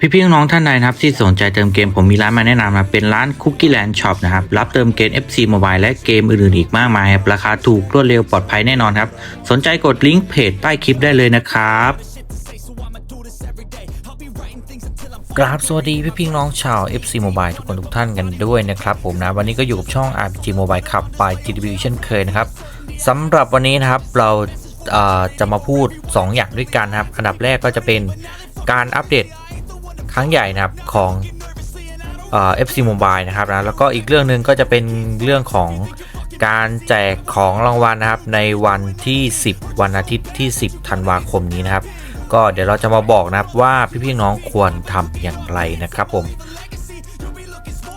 พี่ๆน้องท่านใดนะครับที่สนใจเติมเกมผมมีร้านมาแนะนำนะเป็นร้าน Cookie Land Shop นะครับรับเติมเกม FC Mobile และเกมอื่นๆอีกมากมายครับราคาถูกรวดเร็วปลอดภัยแน่นอนครับ สนใจกดลิงก์เพจใต้คลิปได้เลยนะครับกราบสวัสดีพี่พี่น้องชาว FC Mobile ทุกคนทุกท่านกันด้วยนะครับผมนะวันนี้ก็อยู่กับช่อง RPG Mobile ครับ by GTV เช่นเคยนะครับสำหรับวันนี้นะครับเราจะมาพูด 2 อย่างด้วยกันครับ อันดับแรกก็จะเป็นการอัปเดต ครั้งใหญ่นะครับของเอฟซีมบายนะครับนะแล้วก็อีกเรื่องหนึ่งก็จะเป็นเรื่องของการแจกของรางวัลนะครับในวันที่ 10 วันอาทิตย์ที่ 10ธันวาคมนี้นะครับ ก็เดี๋ยวเราจะมาบอกนะครับว่าพี่ๆน้องควรทำอย่างไรนะครับผม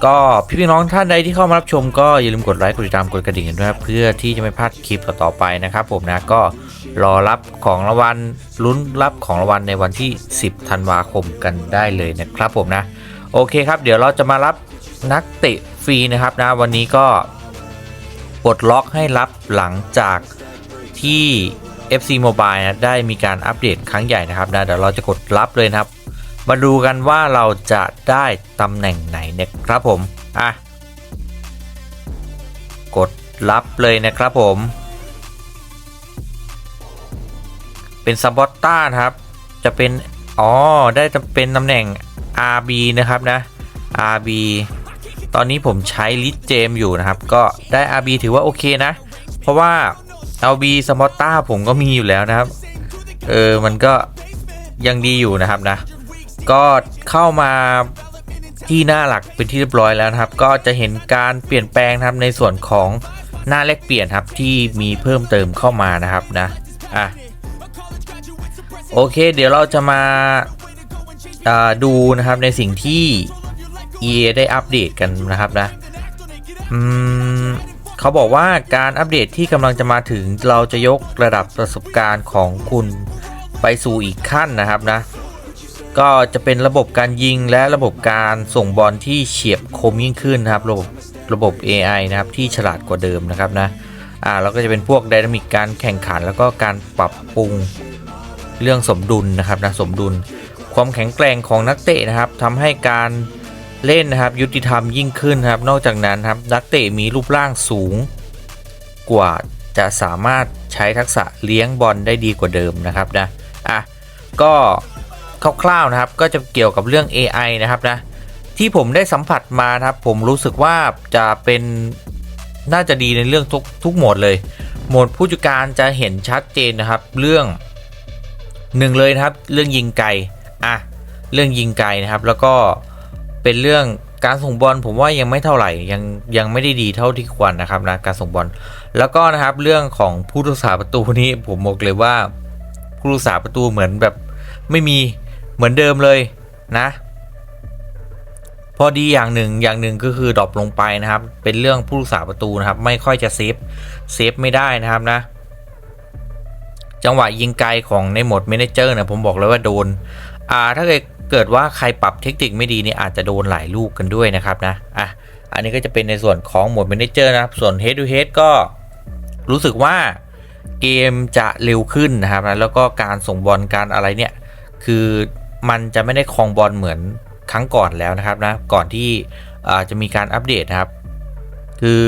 ก็พี่ๆน้องท่านใดที่เข้ามารับชมก็อย่าลืมกดไลค์กดติดตามกดกระดิ่งกันด้วยนะเพื่อที่จะไม่พลาดคลิปต่อๆไปนะครับ ผมนะก็รอรับของรางวัลลุ้นรับของรางวัลในวันที่ 10 ธันวาคมกันได้เลยนะครับ ผมนะ โอเคครับ เดี๋ยวเราจะมารับนักเตะฟรีนะครับนะวันนี้ก็ปลดล็อกให้รับหลังจากที่ FC Mobile นะได้มีการอัปเดตครั้งใหญ่นะครับนะเดี๋ยวเราจะกดรับเลยนะครับ มาดูกันว่าเราจะได้ตำแหน่งไหนนะครับผมอะกดรับเลยนะครับผม เป็นซับบอตต้าครับ จะเป็นอ๋อได้จะเป็นตำแหน่ง RB นะครับนะ RB ตอนนี้ผมใช้ลิทเจมอยู่นะครับ ก็ได้ RB ถือว่าโอเคนะ เพราะว่า LB สมอตต้าผมก็มีอยู่แล้วนะครับ เออ มันก็ยังดีอยู่นะครับนะ ก็เข้ามาที่หน้าหลักเป็นที่เรียบร้อยแล้วนะครับ ก็จะเห็นการเปลี่ยนแปลงนะครับในส่วนของหน้าแลกเปลี่ยนครับที่มีเพิ่มเติมเข้ามานะครับนะอะโอเค เดี๋ยวเราจะมาาดูนะครับในสิ่งที่ EA ได้อัปเดตกันนะครับนะอืมเขาบอกว่าการอัปเดตที่กำลังจะมาถึงเราจะยกระดับประสบการณ์ของคุณไปสู่อีกขั้นนะครับนะ ก็จะเป็นระบบการยิงและระบบการส่งบอลที่เฉียบคมยิ่งขึ้นนะครับ ระบบระบบ AI นะครับที่ฉลาดกว่าเดิมนะครับนะอ่าแล้วก็จะเป็นพวกไดนามิกการแข่งขัน แล้วก็การปรับปรุงเรื่องสมดุลนะครับนะสมดุล ความแข็งแกร่งของนักเตะนะครับทำให้การเล่นนะครับยุติธรรมยิ่งขึ้นครับ นอกจากนั้นครับนักเตะมีรูปร่างสูงกว่าจะสามารถใช้ทักษะเลี้ยงบอลได้ดีกว่าเดิมนะครับนะอะก็ คร่าวๆนะครับ ก็จะเกี่ยวกับเรื่อง AI นะครับนะที่ผมได้สัมผัสมานะครับ ผมรู้สึกว่าจะเป็นน่าจะดีในเรื่องทุกทุกโหมดเลย โหมดผู้จัดการจะเห็นชัดเจนนะครับเรื่องหนึ่งเลยนะครับ เรื่องยิงไกลอะเรื่องยิงไกลนะครับ แล้วก็เป็นเรื่องการส่งบอลผมว่ายังไม่เท่าไหร่ยังยังไม่ได้ดีเท่าที่ควรนะครับนะการส่งบอลแล้วก็นะครับเรื่องของผู้รักษาประตูนี้ผมบอกเลยว่าผู้รักษาประตูเหมือนแบบไม่มี เหมือนเดิมเลยนะ พอดีอย่างหนึ่งอย่างหนึ่งก็คือดรอปลงไปนะครับ เป็นเรื่องผู้รักษาประตูนะครับ ไม่ค่อยจะเซฟเซฟไม่ได้นะครับนะ จังหวะยิงไกลของในโหมดเมนเจอร์เนี่ยผมบอกเลยว่าโดน อ่าถ้าเกิดเกิดว่าใครปรับเทคนิคไม่ดีเนี่ยอาจจะโดนหลายลูกกันด้วยนะครับนะอะอันนี้ก็จะเป็นในส่วนของโหมดเมนเจอร์นะครับ ส่วน Head to Head ก็รู้สึกว่าเกมจะเร็วขึ้นนะครับนะแล้วก็การส่งบอลการอะไรเนี่ย คือ มันจะไม่ได้ครองบอลเหมือนครั้งก่อนแล้วนะครับนะก่อนที่จะมีการอัปเดตนะครับ คือ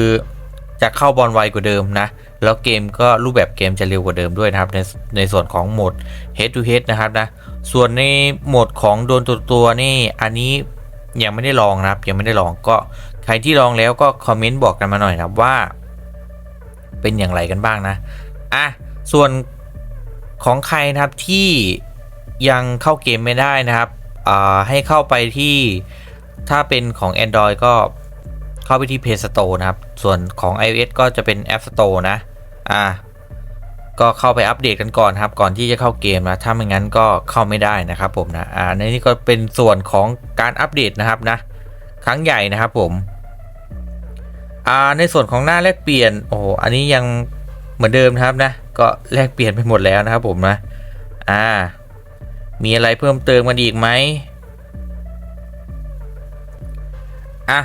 จะเข้าบอลไวกว่าเดิมนะแล้วเกมก็รูปแบบเกมจะเร็วกว่าเดิมด้วยนะครับในในส่วนของโหมด head to head นะครับนะส่วนในโหมดของโดนตัวตัวนี่อันนี้ยังไม่ได้ลองนะครับยังไม่ได้ลองก็ใครที่ลองแล้วก็คอมเมนต์บอกกันมาหน่อยนะครับว่า เป็นอย่างไรกันบ้างนะอะส่วนของใครนะครับที่ ยังเข้าเกมไม่ได้นะครับให้เข้าไปที่ถ้าเป็นของ Android ก็เข้าไปที่ Play Store นะครับ ส่วนของ iOS ก็จะเป็น App Store นะ อ่า ก็เข้าไปอัปเดตกันก่อนครับ ก่อนที่จะเข้าเกมนะ ถ้าไม่งั้นก็เข้าไม่ได้นะครับผมนะ อ่า ในนี้ก็เป็นส่วนของการอัปเดตนะครับนะ ครั้งใหญ่นะครับผม อ่า ในส่วนของหน้าแลกเปลี่ยน โอ้โห อันนี้ยังเหมือนเดิมนะครับนะ ก็แลกเปลี่ยนไปหมดแล้วนะครับผมนะ อ่า มีอะไรเพิ่มเติมกันอีกไหมอะ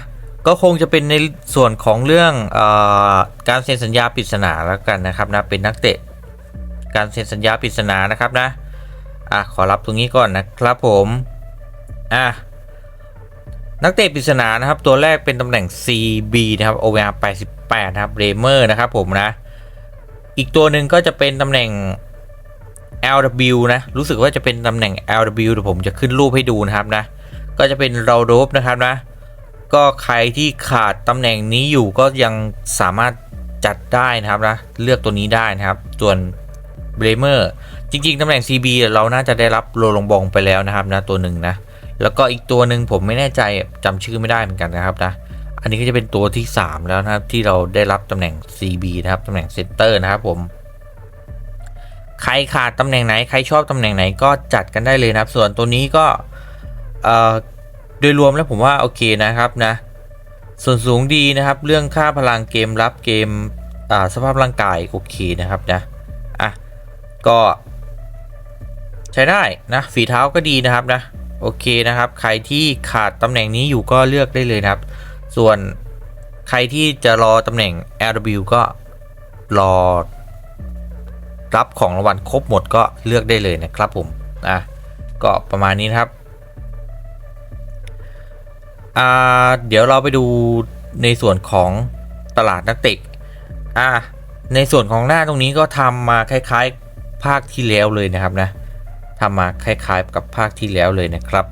ก็คงจะเป็นในส่วนของเรื่องอการเซ็นสัญญาปริศนาแล้วกันนะครับนะเป็นนักเตะ การเซ็นสัญญาปริศนานะครับนะอะขอรับตรงนี้ก่อนนะครับผมอะนักเตะปริศนานะครับตัวแรกเป็นตำแหน่ง CB นะครับ OVR 88นะครับเรเมอร์นะครับผมนะ อีกตัวหนึ่งก็จะเป็นตำแหน่ง LW นะ รู้สึกว่าจะเป็นตำแหน่ง LW เดี๋ยวผมจะขึ้นรูปให้ดูนะครับนะ ก็จะเป็นเราโดบนะครับนะ ก็ใครที่ขาดตำแหน่งนี้อยู่ก็ยังสามารถจัดได้นะครับนะ เลือกตัวนี้ได้นะครับ ส่วนเบรเมอร์จริง ๆตำแหน่ง CB เราน่าจะได้รับโรลงบองไปแล้วนะครับนะตัวหนึ่งนะ แล้วก็อีกตัวหนึ่งผมไม่แน่ใจจำชื่อไม่ได้เหมือนกันนะครับนะอันนี้ก็จะเป็นตัวที่ 3 แล้วนะครับที่เราได้รับตำแหน่ง CB นะครับตำแหน่งเซนเตอร์นะครับผม ใครขาดตำแหน่งไหน ใครชอบตำแหน่งไหนก็จัดกันได้เลยนะครับ ส่วนตัวนี้ก็โดยรวมแล้วผมว่าโอเคนะครับนะ ส่วนสูงดีนะครับ เรื่องค่าพลังเกมรับเกมสภาพร่างกายโอเคนะครับนะ อะ ก็ใช้ได้นะฝีเท้าก็ดีนะครับนะ โอเคนะครับ ใครที่ขาดตำแหน่งนี้อยู่ก็เลือกได้เลยนะครับ ส่วนใครที่จะรอตำแหน่ง LW ก็รอ รับของรางวัลครบหมดก็เลือกได้เลยนะครับผมอะก็ประมาณนี้นะครับอ่าเดี๋ยวเราไปดูในส่วนของตลาดนักเตะอะในส่วนของหน้าตรงนี้ก็ทำมาคล้ายๆภาคที่แล้วเลยนะครับนะทำมาคล้ายๆกับภาคที่แล้วเลยนะครับ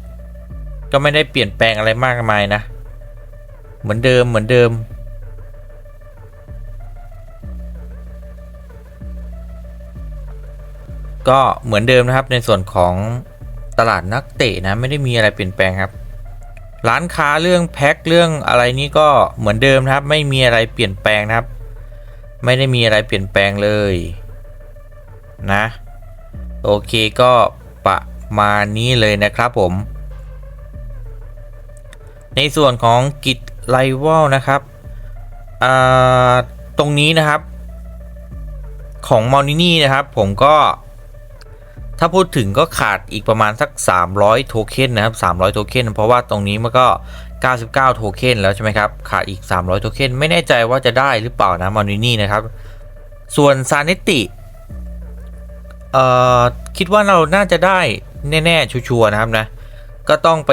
ก็ไม่ได้เปลี่ยนแปลงอะไรมากมายนะ เหมือนเดิมเหมือนเดิม ก็เหมือนเดิมนะครับในส่วนของตลาดนักเตะนะไม่ได้มีอะไรเปลี่ยนแปลงครับ ร้านค้าเรื่องแพ็คเรื่องอะไรนี้ก็เหมือนเดิมนะครับ ไม่มีอะไรเปลี่ยนแปลงนะครับ ไม่ได้มีอะไรเปลี่ยนแปลงเลยนะโอเคก็ประมาณนี้เลยนะครับผม ในส่วนของกิจไลวอลนะครับตรงนี้นะครับของมอนินี่นะครับผมก็ ถ้าพูดถึงก็ขาดอีกประมาณสัก 300 โทเค็นนะครับ 300 โทเค็นเพราะว่าตรงนี้มันก็ 99 โทเค็นแล้วใช่ไหมครับ ขาดอีก 300 โทเค็นไม่แน่ใจว่าจะได้หรือเปล่านะมอนินี่นะครับ ส่วนซาเนติเอ่อคิดว่าเราน่าจะได้แน่ๆ ชัวร์ๆนะครับนะ ก็ต้องไป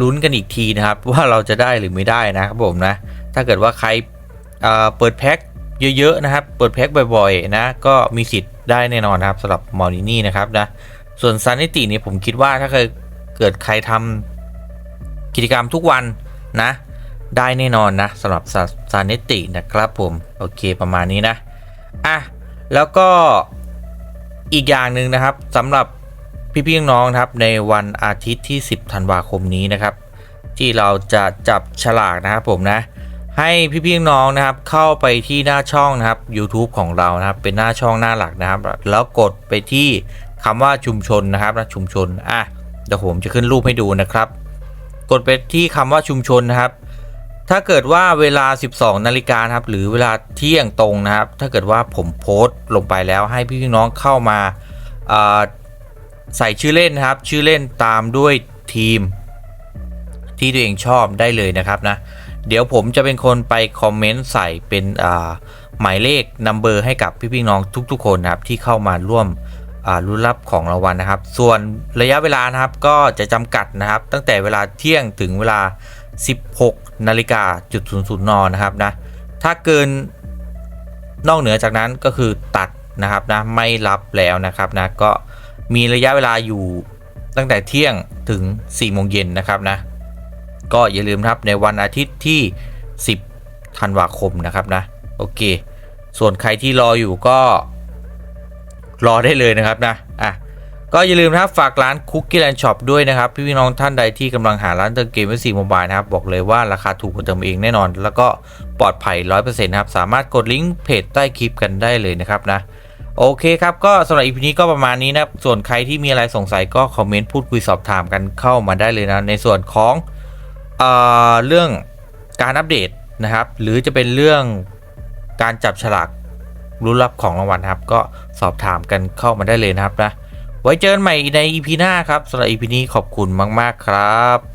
ลุ้นกันอีกทีนะครับ ว่าเราจะได้หรือไม่ได้นะครับผมนะ ถ้าเกิดว่าใครเอ่อเปิดแพ็ค เยอะๆนะครับ เปิดแพ็คบ่อยๆ นะ ก็มีสิทธิ์ได้แน่นอนนะครับสำหรับมอรินี่นะครับนะ ส่วนซานิติเนี่ยผมคิดว่าถ้าเกิดเกิดใครทำกิจกรรมทุกวันนะ ได้แน่นอนนะสำหรับซานิตินะครับผม โอเคประมาณนี้นะ อะ แล้วก็อีกอย่างหนึ่งนะครับสำหรับพี่ๆน้องๆครับในวันอาทิตย์ที่ 10 ธันวาคมนี้นะครับ ที่เราจะจับฉลากนะครับผมนะ ให้พี่ๆน้องนะครับเข้าไปที่หน้าช่องนะครับ YouTube ของเรานะครับ เป็นหน้าช่องหน้าหลักนะครับ แล้วกดไปที่คำว่าชุมชนนะครับนะชุมชนอะเดี๋ยวผมจะขึ้นรูปให้ดูนะครับ กดไปที่คำว่าชุมชนนะครับ ถ้าเกิดว่าเวลา 12 นาฬิกานะครับ หรือเวลาเที่ยงตรงนะครับ ถ้าเกิดว่าผมโพสต์ลงไปแล้วให้พี่น้องเข้ามาใส่ชื่อเล่นนะครับ ชื่อเล่นตามด้วยทีม ที่ตัวเองชอบได้เลยนะครับนะ เดี๋ยวผมจะเป็นคนไปคอมเมนต์ใส่เป็นหมายเลขนัมเบอร์ให้กับพี่ๆน้องทุกๆคนนะครับที่เข้ามาร่วมรุ่นรับของรางวัลนะครับ ส่วนระยะเวลานะครับก็จะจำกัดนะครับ ตั้งแต่เวลาเที่ยงถึงเวลา 16นาฬิกาจุดศูนย์ศูนย์นนะครับนะถ้าเกินนอกเหนือจากนั้นก็คือตัดนะครับนะไม่รับแล้วนะครับนะก็มีระยะเวลาอยู่ตั้งแต่เที่ยงถึง4โมงเย็นนะครับนะ ก็อย่าลืมครับในวันอาทิตย์ที่ 10 ธันวาคมนะครับนะโอเค ส่วนใครที่รออยู่ก็รอได้เลยนะครับนะอะก็อย่าลืมนะครับฝากร้าน Cookie Land Shop ด้วยนะครับ พี่ๆน้องท่านใดที่กำลังหาร้านเติมเกมไว้สี่โมบายนะครับ บอกเลยว่าราคาถูกกว่าเติมเองแน่นอน แล้วก็ปลอดภัย 100%นะครับ สามารถกดลิงก์เพจใต้คลิปกันได้เลยนะครับนะโอเคครับ ก็สำหรับอีพีนี้ก็ประมาณนี้นะครับ ส่วนใครที่มีอะไรสงสัยก็คอมเมนต์พูดคุยสอบถามกันเข้ามาได้เลยนะ ในส่วนของ เอ่อเรื่องการอัปเดตนะครับ หรือจะเป็นเรื่องการจับฉลากรุ่นรับของรางวัลครับ ก็สอบถามกันเข้ามาได้เลยนะครับนะไว้เจอกันใหม่ใน EP หน้าครับสำหรับ EP นี้ขอบคุณมาก ๆ ครับ